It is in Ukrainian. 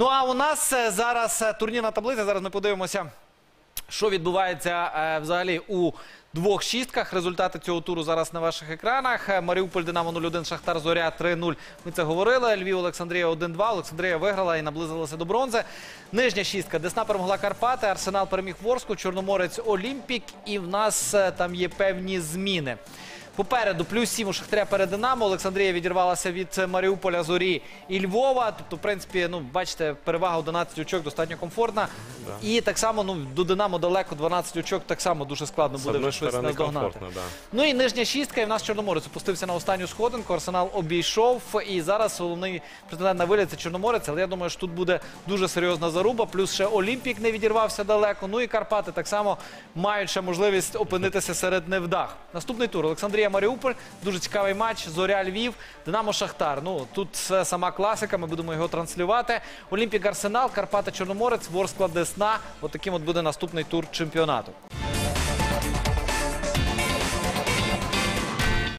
Ну а у нас е, зараз е, турнірна таблиця. Зараз ми подивимося, що відбувається е, взагалі у двох шістках. Результати цього туру зараз на ваших екранах. Маріуполь Динамо 0-1, Шахтар Зоря 3-0. Ми це говорили. Львів Олександрія 1-2. Олександрія виграла і наблизилася до бронзи. Нижня шістка. Десна перемогла Карпати. Арсенал переміг Ворску. Чорноморець Олімпік. І в нас там є певні зміни. Попереду плюс 7 у Шахтаря перед Динамо. Олександрія відірвалася від Маріуполя, Зорі і Львова. Тобто, в принципі, ну бачите, перевага 11 очок достатньо комфортна. І так само ну, до Динамо далеко 12 очок так само дуже складно буде одной вже щось наздогнати. комфортно, да. Ну і нижня шістка, і в нас Чорноморець опустився на останню сходинку. Арсенал обійшов. І зараз головний претендент на виліт це Чорноморець. Але я думаю, що тут буде дуже серйозна заруба. Плюс ще Олімпік не відірвався далеко. Ну і Карпати так само мають ще можливість опинитися серед невдах. Наступний тур Олександрія Маріуполь. Дуже цікавий матч. Зоря Львів, Динамо Шахтар. Ну тут сама класика. Ми будемо його транслювати. Олімпік Арсенал, Карпати Чорноморець, Ворскла Отаким От от буде наступний тур чемпіонату.